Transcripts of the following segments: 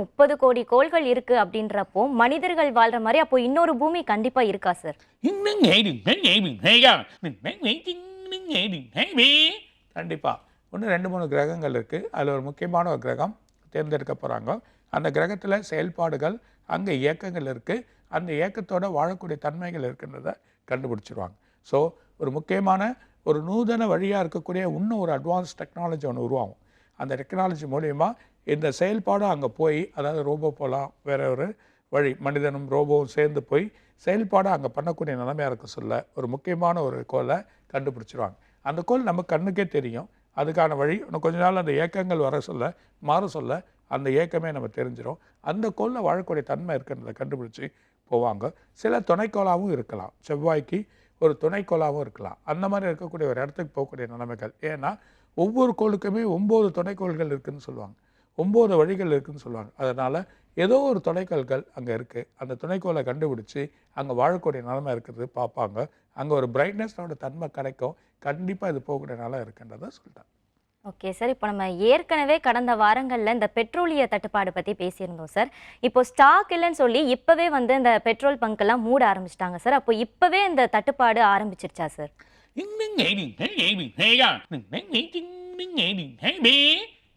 முப்பது கோடி கோள்கள் இருக்கு அப்படின்றப்போ மனிதர்கள் வாழ்ற மாதிரி அப்போ இன்னொரு பூமி கண்டிப்பா இருக்கா சார் கண்டிப்பாக ஒன்று ரெண்டு மூணு கிரகங்கள் இருக்குது அதில் ஒரு முக்கியமான ஒரு கிரகம் தேர்ந்தெடுக்க போகிறாங்க அந்த கிரகத்தில் செயல்பாடுகள் அங்கே இயக்கங்கள் இருக்குது அந்த இயக்கத்தோடு வாழக்கூடிய தன்மைகள் இருக்குன்றதை கண்டுபிடிச்சிருவாங்க. ஸோ ஒரு முக்கியமான ஒரு நூதன வழியாக இருக்கக்கூடிய இன்னும் ஒரு அட்வான்ஸ் டெக்னாலஜி ஒன்று உருவாகும். அந்த டெக்னாலஜி மூலயமா இந்த செயல்பாடு அங்கே போய் அதாவது ரோபோ போகலாம் வேற ஒரு வழி. மனிதனும் ரோபோவும் சேர்ந்து போய் செயல்பாடு அங்கே பண்ணக்கூடிய நிலைமையாக இருக்க சொல்ல? ஒரு முக்கியமான ஒரு கோலை கண்டுபிடிச்சிருவாங்க. அந்த கோல் நம்ம கண்ணுக்கே தெரியும். அதுக்கான வழி இன்னும் கொஞ்ச நாள் அந்த ஏக்கங்கள் வர சொல்ல மாற சொல்ல அந்த ஏக்கமே நம்ம தெரிஞ்சிடும் அந்த கோளில் வாழக்கூடிய தன்மை இருக்குன்றதை கண்டுபிடிச்சி போவாங்க. சில துணைக்கோளாகவும் இருக்கலாம். செவ்வாய்க்கு ஒரு துணைக்கோளாகவும் இருக்கலாம். அந்த மாதிரி இருக்கக்கூடிய ஒரு இடத்துக்கு போகக்கூடிய நிலைமைகள். ஏன்னா ஒவ்வொரு கோளுக்குமே ஒம்பது துணைக்கோள்கள் இருக்குதுன்னு சொல்லுவாங்க. ஒம்பது வழிகள் இருக்குன்னு சொல்லுவாங்க அதனால் ஏதோ ஒரு துணைக்கோள்கள் அங்கே இருக்குது அந்த துணைக்கோளை கண்டுபிடிச்சி அங்கே வாழக்கூடிய நிலைமை இருக்கிறது பார்ப்பாங்க அங்கே ஒரு பிரைட்னஸோட தன்மை கிடைக்கும் கண்டிப்பாக இது போகக்கூடிய நிலை இருக்குன்றதை சொல்லிட்டேன் ஓகே சார் இப்போ நம்ம ஏற்கனவே கடந்த வாரங்கள்ல இந்த பெட்ரோலிய தட்டுப்பாடு பத்தி பேசியிருந்தோம் சார் இப்போ ஸ்டாக் இல்லைன்னு சொல்லி இப்பவே வந்து இந்த பெட்ரோல் பங்க் எல்லாம் மூட ஆரம்பிச்சிட்டாங்க சார் அப்போ இப்பவே இந்த தட்டுப்பாடு ஆரம்பிச்சிருச்சா சார்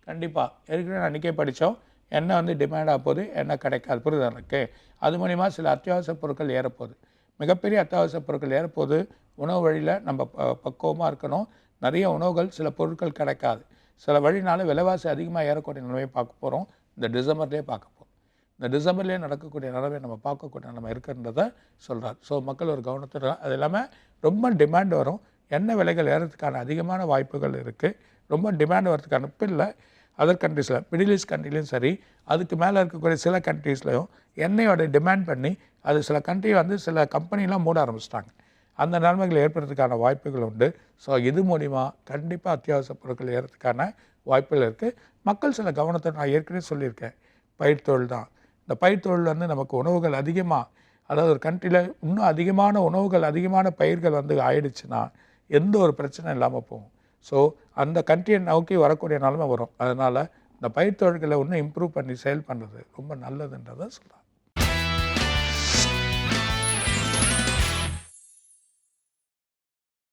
கண்டிப்பாக ஏற்கனவே அன்றைக்கே படித்தோம் எண்ணெய் வந்து டிமாண்ட் ஆக போகுது எண்ணெய் கிடைக்காது. புரிதல் எனக்கு? அது மூலிமா சில அத்தியாவசிய பொருட்கள் ஏறப்போகுது. மிகப்பெரிய அத்தியாவசிய பொருட்கள் ஏறப்போகுது. உணவு வழியில் நம்ம ப பக்குவமாக இருக்கணும். நிறைய உணவுகள் சில பொருட்கள் கிடைக்காது. சில வழினால விலைவாசி அதிகமாக ஏறக்கூடிய நிலைமையை பார்க்க போகிறோம் இந்த டிசம்பர்லேயே பார்க்க போகிறோம் இந்த டிசம்பர்லேயே நடக்கக்கூடிய நிலைமை நம்ம பார்க்கக்கூடிய நிலைமை இருக்குன்றதை சொல்கிறார் ஸோ மக்கள் ஒரு கவனத்தில் அது இல்லாமல் ரொம்ப டிமாண்ட் வரும். எண்ணெய் விலைகள் ஏறதுக்கான அதிகமான வாய்ப்புகள் இருக்குது ரொம்ப டிமாண்ட் வரதுக்கான இப்போ இல்லை அதர் கண்ட்ரீஸில் மிடில் ஈஸ்ட் கண்ட்ரிலையும் சரி அதுக்கு மேலே இருக்கக்கூடிய சில கண்ட்ரீஸ்லையும் எண்ணெயோட டிமாண்ட் பண்ணி அது சில கண்ட்ரி வந்து சில கம்பெனிலாம் மூட ஆரம்பிச்சிட்டாங்க. அந்த நிலைமைகள் ஏற்படுறதுக்கான வாய்ப்புகள் உண்டு. ஸோ இது மூலிமா கண்டிப்பாக அத்தியாவசிய பொருட்கள் ஏறதுக்கான வாய்ப்புகள் இருக்குது மக்கள் சில கவனத்தை நான் ஏற்கனவே சொல்லியிருக்கேன். பயிர் தொழில் தான். இந்த பயிர் தொழில் வந்து நமக்கு உணவுகள் அதிகமாக அதாவது ஒரு கண்ட்ரியில் இன்னும் அதிகமான உணவுகள் அதிகமான பயிர்கள் வந்து ஆயிடுச்சுன்னா எந்த ஒரு பிரச்சனை இல்லாமல் போகும். ஸோ அந்த கண்ட்ரியை நோக்கி வரக்கூடிய நிலமை வரும். அதனால் இந்த பயிர் தொழில்களை இன்னும் இம்ப்ரூவ் பண்ணி செயல் பண்ணுறது ரொம்ப நல்லதுன்றதை சொல்கிறாங்க